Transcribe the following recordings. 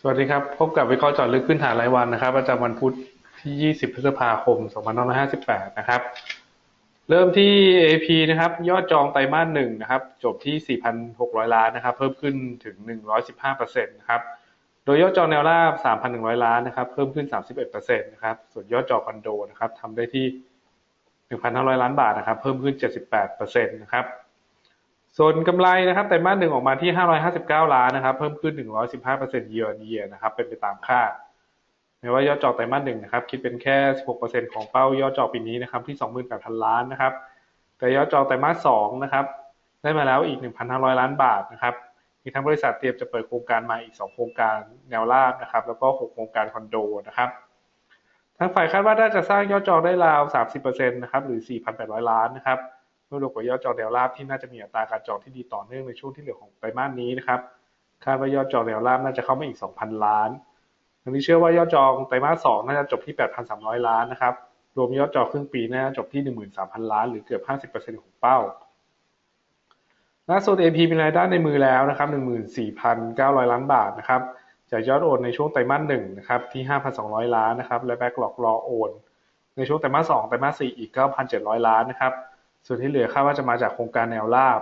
สวัสดีครับ พบกับวิเคราะห์จอดลึกขึ้นฐานรายวันนะครับ ประจำวันพุธที่ 20 พฤษภาคม 2558 นะครับ เริ่มที่ AP นะครับ ยอดจองไตรมาสหนึ่งนะครับ จบที่ 4,600 ล้านนะครับ เพิ่มขึ้นถึง 115%นะครับ โดยยอดจองแนวราบ 3,100 ล้านนะครับ เพิ่มขึ้น 31%นะครับ ส่วนยอดจองคอนโดนะครับทำได้ที่ 1,500 ล้านบาทนะครับ เพิ่มขึ้น 78%นะครับ ส่วนกำไรนะครับไตรมาสหนึ่งออกมาที่ 559 ล้านนะครับ เพิ่มขึ้น 115% year on year นะครับ เป็นไปตามคาดแม้ว่ายอดจองไตรมาสหนึ่งนะครับ คิดเป็นแค่ 16%ของเป้ายอดจองปีนี้นะครับ ที่ 28,000 ล้านนะครับ แต่ยอดจองไตรมาสสองนะครับ ได้มาแล้วอีก 1,500 ล้านบาทนะครับมีทั้งบริษัทเตรียมจะเปิดโครงการใหม่อีก 2 โครงการแนวราบนะครับ แล้วก็ 6 โครงการคอนโดนะครับทางฝ่ายคาดว่าน่าจะสร้างยอดจองได้ราว 30%นะครับ หรือ 4,800 ล้านนะครับ เมื่อรวมกับยอดจองแนวราบที่น่าจะมีอัตราการจองที่ดีต่อเนื่องในช่วงที่เหลือของไตรมาสนี้นะครับคาดว่ายอดจองแนวราบน่าจะเข้ามาอีก 2,000 ล้านทั้งนี้เชื่อว่ายอดจองไตรมาสสองน่าจะจบที่ 8,300 ล้านนะครับรวมยอดจองครึ่งปีน่าจะจบที่ 13,000 ล้าน หรือเกือบ 50%ของเป้าล่าสุด AP มีรายได้ในมือแล้วนะครับ14,900 ล้านบาทนะครับจากยอดโอนในช่วงไตรมาสหนึ่งนะครับที่ 5,200 ล้านนะครับและแบ็กหลอกรอโอน ในช่วงไตรมาสสองไตรมาสสี่อีก 9,700 ล้านนะครับ ส่วนที่เหลือคาดว่าจะมาจากโครงการแนวราบ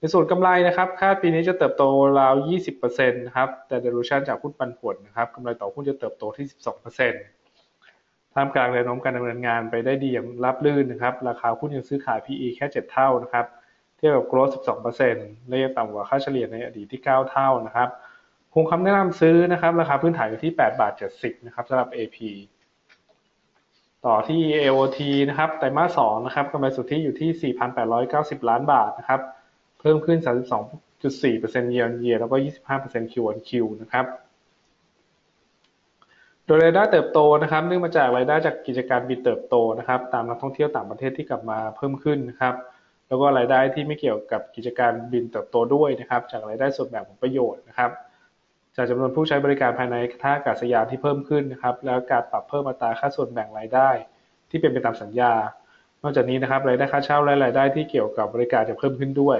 ในส่วนกำไรนะครับ คาดปีนี้จะเติบโตราว 20%นะครับ แต่เดลูชันจากหุ้นปันผลนะครับกำไรต่อหุ้นจะเติบโตที่ 12%ท่ามกลางแนวโน้มการดำเนินงานไปได้ดีอย่างรับลื่นนะครับ ราคาหุ้นยังซื้อขาย PE แค่ 7 เท่านะครับ เทียบกับ growth 12%และยังต่ำกว่าค่าเฉลี่ยในอดีตที่ 9 เท่านะครับคงคำแนะนำซื้อนะครับ ราคาพื้นฐานอยู่ที่ 8 บาท 70 นะครับสำหรับ AP ต่อที่ AOT นะครับ ไตรมาสสองนะครับกำไรสุทธิอยู่ที่ 4,890 ล้านบาทนะครับ เพิ่มขึ้น 32.4% year on year แล้วก็ 25% Q on Q นะครับ โดยรายได้เติบโตนะครับ เนื่องมาจากรายได้จากกิจการบินเติบโตนะครับ ตามนักท่องเที่ยวต่างประเทศที่กลับมาเพิ่มขึ้นนะครับ แล้วก็รายได้ที่ไม่เกี่ยวกับกิจการบินเติบโตด้วยนะครับ จากรายได้ส่วนแบ่งของประโยชน์นะครับ จากจำนวนผู้ใช้บริการภายในท่าอากาศยานที่เพิ่มขึ้นนะครับ แล้วการปรับเพิ่มอัตราค่าส่วนแบ่งรายได้ ที่เป็นไปตามสัญญา นอกจากนี้นะครับรายได้ค่าเช่าและรายได้ที่เกี่ยวกับบริการจะเพิ่มขึ้นด้วย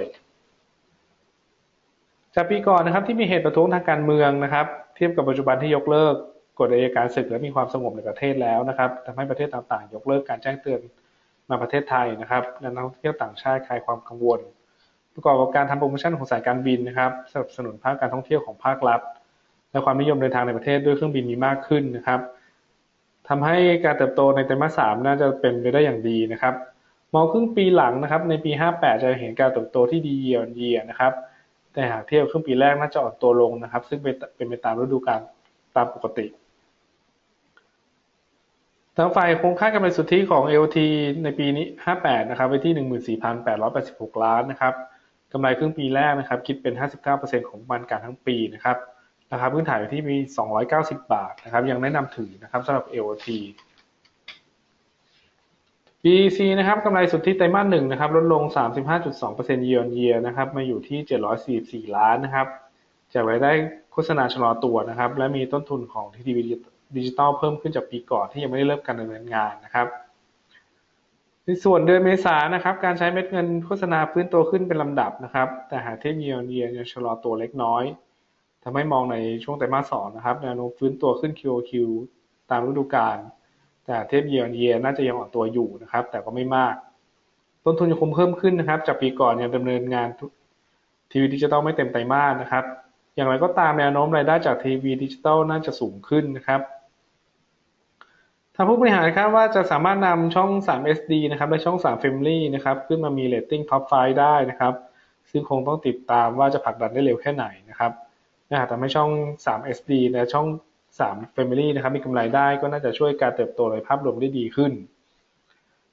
จากปีก่อนนะครับที่มีเหตุประท้วงทางการเมืองนะครับ เทียบกับปัจจุบันที่ยกเลิกกฎอัยการศึกและมีความสงบในประเทศแล้วนะครับทำให้ประเทศต่างๆ ยกเลิกการแจ้งเตือนมาประเทศไทยนะครับและนักท่องเที่ยวต่างชาติคลายความกังวล ประกอบกับการทำโปรโมชั่นของสายการบินนะครับสนับสนุนภาคการท่องเที่ยวของภาครัฐ และความนิยมเดินทางในประเทศด้วยเครื่องบินมีมากขึ้นนะครับทำให้การเติบโตในไตรมาสสามน่าจะเป็นไปได้อย่างดีนะครับมองครึ่งปีหลังนะครับในปี 58 จะเห็นการเติบโตที่ดีเยียร์เยียนะครับแต่หากเทียบครึ่งปีแรกน่าจะอ่อนตัวลงนะครับ ซึ่งเป็นไปตามฤดูกาลตามปกติทางฝ่ายคงค่ากำไรสุทธิของ LT ในปีนี้ 58 นะครับไปที่ 14,886 ล้านนะครับกำไรครึ่งปีแรกนะครับ คิดเป็น 59%ของมันการทั้งปีนะครับ ราคาพื้นฐานอยู่ที่มี 290 บาทนะครับ ยังแนะนำถือนะครับสำหรับ AOT BEC นะครับกำไรสุทธิไตรมาสหนึ่งนะครับลดลง 35.2% year on year นะครับมาอยู่ที่ 744 ล้านนะครับจากรายได้โฆษณาชะลอตัวนะครับ และมีต้นทุนของทีวีดิจิตอลเพิ่มขึ้นจากปีก่อนที่ยังไม่ได้เริ่มการดำเนินงานนะครับในส่วนเดือนเมษานะครับ การใช้เม็ดเงินโฆษณาพื้นตัวขึ้นเป็นลำดับนะครับ แต่หากเทียบ year on year ยังชะลอตัวเล็กน้อย ทำให้มองในช่วงไตรมาสสองนะครับแนวโน้มฟื้นตัวขึ้น QOQ ตามฤดูกาลแต่เทียบเยียร์เยียน่าจะยังอ่อนตัวอยู่นะครับ แต่ก็ไม่มาก ต้นทุนยังคงเพิ่มขึ้นนะครับ จากปีก่อนยังดำเนินงานทีวีดิจิตอลไม่เต็มไตรมาสนะครับ อย่างไรก็ตามแนวโน้มรายได้จากทีวีดิจิตอลน่าจะสูงขึ้นนะครับทางผู้บริหารคาดว่าจะสามารถนำช่อง 3 SD นะครับและช่อง 3 Family นะครับ ขึ้นมามีเรตติ้งท็อป5ได้นะครับ ซึ่งคงต้องติดตามว่าจะผลักดันได้เร็วแค่ไหนนะครับ นะทำให้ช่อง 3 SD และช่อง 3 Family นะครับมีกำไรได้ก็น่าจะช่วยการเติบโตในภาพรวมได้ดีขึ้น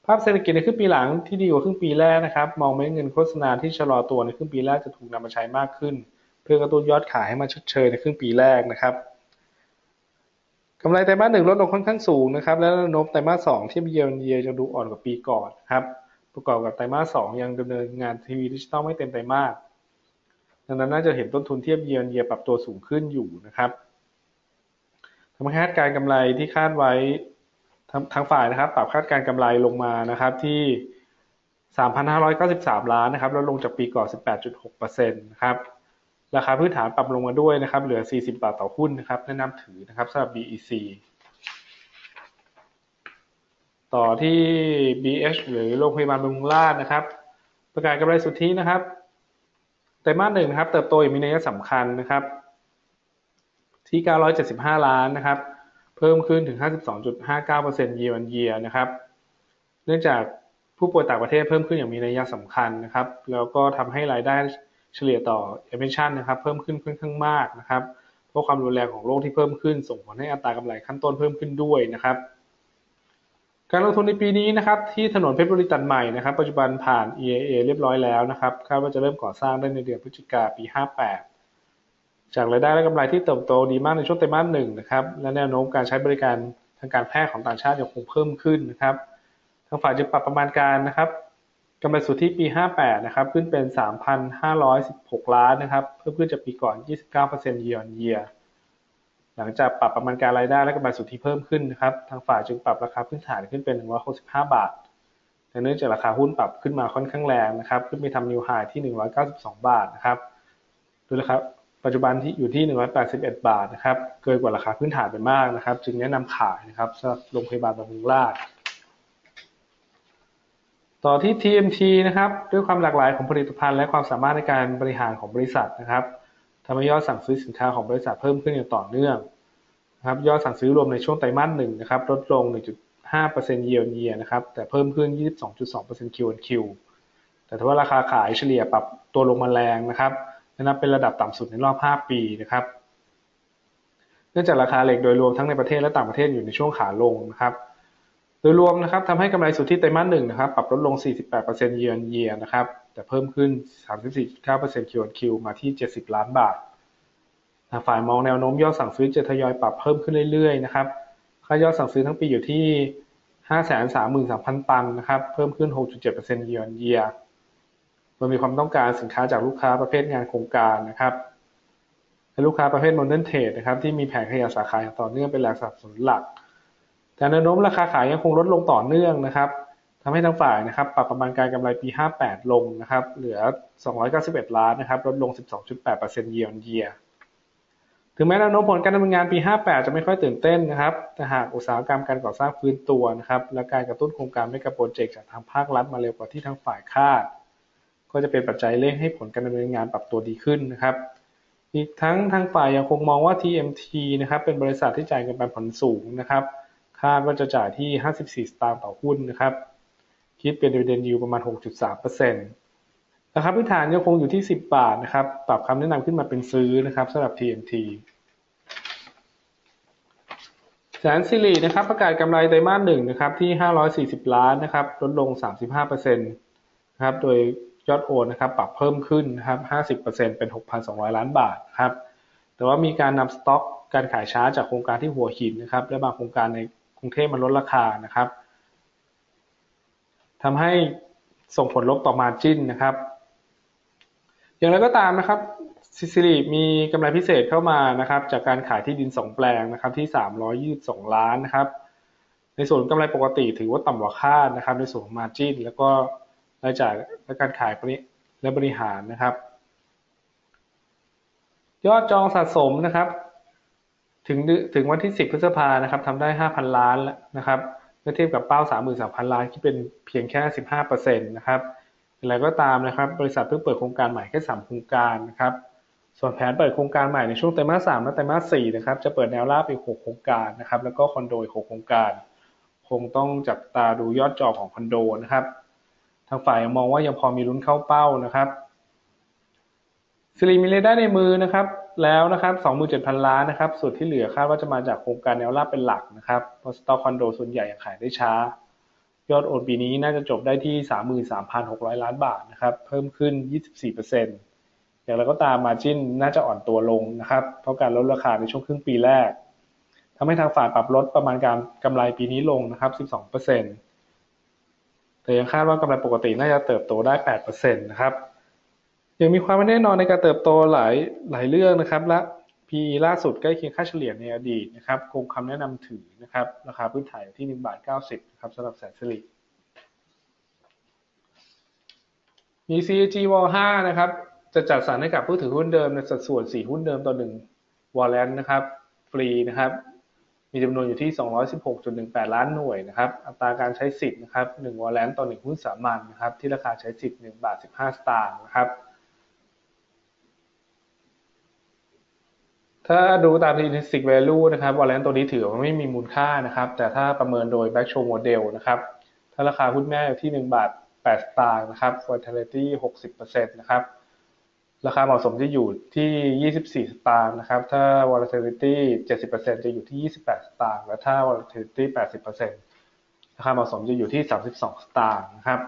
ภาพเศรษฐกิจในครึ่งปีหลังที่ดีกว่าครึ่งปีแรกนะครับ มองไม่เงินโฆษณาที่ชะลอตัวในครึ่งปีแรกจะถูกนำมาใช้มากขึ้น เพื่อกระตุ้นยอดขายให้มาชดเชยในครึ่งปีแรกนะครับกำไรไตรมาสหนึ่งลดลงค่อนข้างสูงนะครับและนบไตรมาสสองที่เยียร์เยียยังดูอ่อนกว่าปีก่อนครับประกอบกับไตรมาสสองยังดำเนินงานทีวีดิจิตอลไม่เต็มไตรมาส ดังนั้นน่าจะเห็นต้นทุนเทียบเยียนเยียปรับตัวสูงขึ้นอยู่นะครับทำให้คาดการกำไรที่คาดไว้ทางฝ่ายนะครับ ปรับคาดการกำไรลงมานะครับที่ 3,593 ล้านนะครับแลดลงจากปีก่อน 18.6%นะครับราคาพื้นฐานปรับลงมาด้วยนะครับ เหลือ 40 บาทต่อหุ้นนะครับ แนะนำถือนะครับสำหรับ BEC ต่อที่ BH หรือโรงพยาบาลบำรุงราษนะครับ ประกาศกำไรสุทธินะครับ ไตรมาสหนึ่งนะครับ เติบโตอย่างมีนัยสำคัญนะครับ ที่ 975 ล้านนะครับ เพิ่มขึ้นถึง 52.59% year on year นะครับ เนื่องจากผู้ป่วยต่างประเทศเพิ่มขึ้นอย่างมีนัยสำคัญนะครับ แล้วก็ทำให้รายได้เฉลี่ยต่อ emission นะครับ เพิ่มขึ้นค่อนข้างมากนะครับ เพราะความรุนแรงของโรคที่เพิ่มขึ้น ส่งผลให้อัตรากำไรขั้นต้นเพิ่มขึ้นด้วยนะครับ การลงทุนในปีนี้นะครับที่ถนนเพชรบุรีตัดใหม่นะครับปัจจุบันผ่าน EIA เรียบร้อยแล้วนะครับคาดว่าจะเริ่มก่อสร้างได้ในเดือนพฤศจิกาปี 58 จากรายได้และกำไรที่เติบโตดีมากในช่วงไตรมาสหนึ่งนะครับและแนวโน้มการใช้บริการทางการแพทย์ของต่างชาติยังคงเพิ่มขึ้นนะครับทางฝ่ายจึงปรับประมาณการนะครับกำไรสุทธิปี 58 นะครับขึ้นเป็น 3,516 ล้านนะครับเพิ่มขึ้นจากปีก่อน 29% year on year หลังจากปรับประมาณการรายได้และกำไรสุทธิเพิ่มขึ้นนะครับ ทางฝ่ายจึงปรับราคาพื้นฐานขึ้นเป็น 165 บาทแต่เนื่องจากราคาหุ้นปรับขึ้นมาค่อนข้างแรงนะครับ ขึ้นไปทำนิวไฮที่ 192 บาทนะครับดูนะครับปัจจุบันที่อยู่ที่ 181 บาทนะครับ เกินกว่าราคาพื้นฐานไปมากนะครับ จึงแนะนำขายนะครับสำหรับโรงพยาบาลบำรุงราษฎร์ต่อที่ TMT นะครับ ด้วยความหลากหลายของผลิตภัณฑ์และความสามารถในการบริหารของบริษัทนะครับ ทำให้ยอดสั่งซื้อสินค้าของบริษัทเพิ่มขึ้นอย่างต่อเนื่องนะครับยอดสั่งซื้อรวมในช่วงไตรมาสหนึ่งนะครับลดลง 1.5% year on year นะครับแต่เพิ่มขึ้น 22.2% Q on Q แต่ถ้าว่าราคาขายเฉลี่ยปรับตัวลงมาแรงนะครับนับเป็นระดับต่ำสุดในรอบ 5 ปีนะครับเนื่องจากราคาเหล็กโดยรวมทั้งในประเทศและต่างประเทศอยู่ในช่วงขาลงนะครับโดยรวมนะครับทำให้กำไรสุทธิไตรมาสหนึ่งนะครับปรับลดลง 48% year on year นะครับ แต่เพิ่มขึ้น 34.9% QoQ มาที่ 70 ล้านบาทฝ่ายมองแนวโน้มยอดสั่งซื้อจะทยอยปรับเพิ่มขึ้นเรื่อยๆนะครับ ค่ายอดสั่งซื้อทั้งปีอยู่ที่ 533,000 ตันนะครับ เพิ่มขึ้น 6.7% year on year โดยมีความต้องการสินค้าจากลูกค้าประเภทงานโครงการนะครับและลูกค้าประเภท modern trade นะครับที่มีแผนขยายสาขาอย่างต่อเนื่องเป็นแหล่งสนับสนุนหลัก แต่แนวโน้มราคาขายยังคงลดลงต่อเนื่องนะครับ ทำให้ทั้งฝ่ายนะครับปรับประมาณการกำไรปี 58 ลงนะครับเหลือ 291 ล้านนะครับลดลง 12.8% year on year ถึงแม้แนวโน้มผลการดำเนินงานปี 58 จะไม่ค่อยตื่นเต้นนะครับแต่หากอุตสาหกรรมการก่อสร้างฟื้นตัวนะครับและการกระตุ้นโครงการไม่กระโปรเจกต์จากทางภาครัฐมาเร็วกว่าที่ทางฝ่ายคาด ก็จะเป็นปัจจัยเร่งให้ผลการดำเนินงานปรับตัวดีขึ้นนะครับอีกทั้งทางฝ่ายยังคงมองว่า TMT นะครับเป็นบริษัทที่จ่ายเงินปันผลสูงนะครับคาดว่าจะจ่ายที่ 54 สตางค์ต่อหุ้นนะครับ คิดเป็น dividend yield ประมาณ 6.3%นะครับพื้นฐานยังคงอยู่ที่ 10 บาทนะครับ ปรับคำแนะนำขึ้นมาเป็นซื้อนะครับสำหรับ TMT แสนสิรินะครับประกาศกำไรไตรมาสหนึ่งนะครับที่ 540 ล้านนะครับลดลง 35%นะครับโดยยอดโอนนะครับปรับเพิ่มขึ้นนะครับ 50%เป็น 6,200 ล้านบาทครับแต่ว่ามีการนำสต็อกการขายช้าจากโครงการที่หัวหินนะครับและบางโครงการในกรุงเทพมันลดราคานะครับ ทำให้ส่งผลลบต่อมาจิ้นนะครับ อย่างไรก็ตามนะครับซิซิลีมีกำไรพิเศษเข้ามานะครับ จากการขายที่ดินสองแปลงนะครับที่สามร้อยยี่สองล้านนะครับ ในส่วนกำไรปกติถือว่าต่ำกว่าคาดนะครับ ในส่วนของมาจิ้นแล้วก็รายจ่ายและการขายและบริหารนะครับ ยอดจองสะสมนะครับ ถึงถึงวันที่ 10 พฤษภานะครับทำได้ 5,000 ล้านแล้วนะครับ เมื่อเทียบกับเป้า 33,000 ล้านที่เป็นเพียงแค่ 15%นะครับอะไรก็ตามนะครับ บริษัทเพิ่งเปิดโครงการใหม่แค่ 3 โครงการนะครับ ส่วนแผนเปิดโครงการใหม่ในช่วงไตรมาส 3 และไตรมาส 4 นะครับ จะเปิดแนวราบอีก 6 โครงการนะครับ แล้วก็คอนโดอีก 6 โครงการ คงต้องจับตาดูยอดจองของคอนโดนะครับ ทางฝ่ายมองว่ายังพอมีลุ้นเข้าเป้านะครับซิลีมีรายได้ในมือนะครับ แล้วนะครับ27,000 ล้านนะครับ ส่วนที่เหลือคาดว่าจะมาจากโครงการแนวราบเป็นหลักนะครับเพราะสต็อกคอนโดส่วนใหญ่ยังขายได้ช้า ยอดโอนปีนี้น่าจะจบได้ที่ 33,600 ล้านบาทนะครับ เพิ่มขึ้น 24%อย่างไรก็ตามมาจิ้นน่าจะอ่อนตัวลงนะครับ เพราะการลดราคาในช่วงครึ่งปีแรกทำให้ทางฝ่ายปรับลดประมาณการกำไรปีนี้ลงนะครับ 12%แต่ยังคาดว่ากำไรปกติน่าจะเติบโตได้ 8%นะครับ ยังมีความไม่แน่นอนในการเติบโตหลายหลายเรื่องนะครับและ PE ล่าสุดใกล้เคียงค่าเฉลี่ยในอดีตนะครับคงคำแนะนำถือนะครับราคาพื้นฐานที่1บาท90นะครับสำหรับแสนสิริมี CAG Wall 5นะครับจะจัดสรรให้กับผู้ถือหุ้นเดิมในสัดส่วน 4 หุ้นเดิมต่อ1วอลเลนนะครับฟรีนะครับมีจำนวนอยู่ที่ 216.18 ล้านหน่วยนะครับอัตราการใช้สิทธิ์นะครับ1วอลเลนต่อ 1 หุ้นสามัญนนะครับที่ราคาใช้สิทธิ์1บาท15 สตางค์นะครับ ถ้าดูตาม intrinsic value นะครับวอลเลนตัวนี้ถือว่าไม่มีมูลค่านะครับ แต่ถ้าประเมินโดย back show model นะครับ ถ้าราคาหุ้นแม่อยู่ที่ 1 บาท8สตางค์นะครับ volatility 60%นะครับ ราคาเหมาะสมจะอยู่ที่ 24 สตางค์นะครับ ถ้า volatility 70%จะอยู่ที่ 28 สตางค์ และถ้า volatility 80%ราคาเหมาะสมจะอยู่ที่ 32 สตางค์นะครับ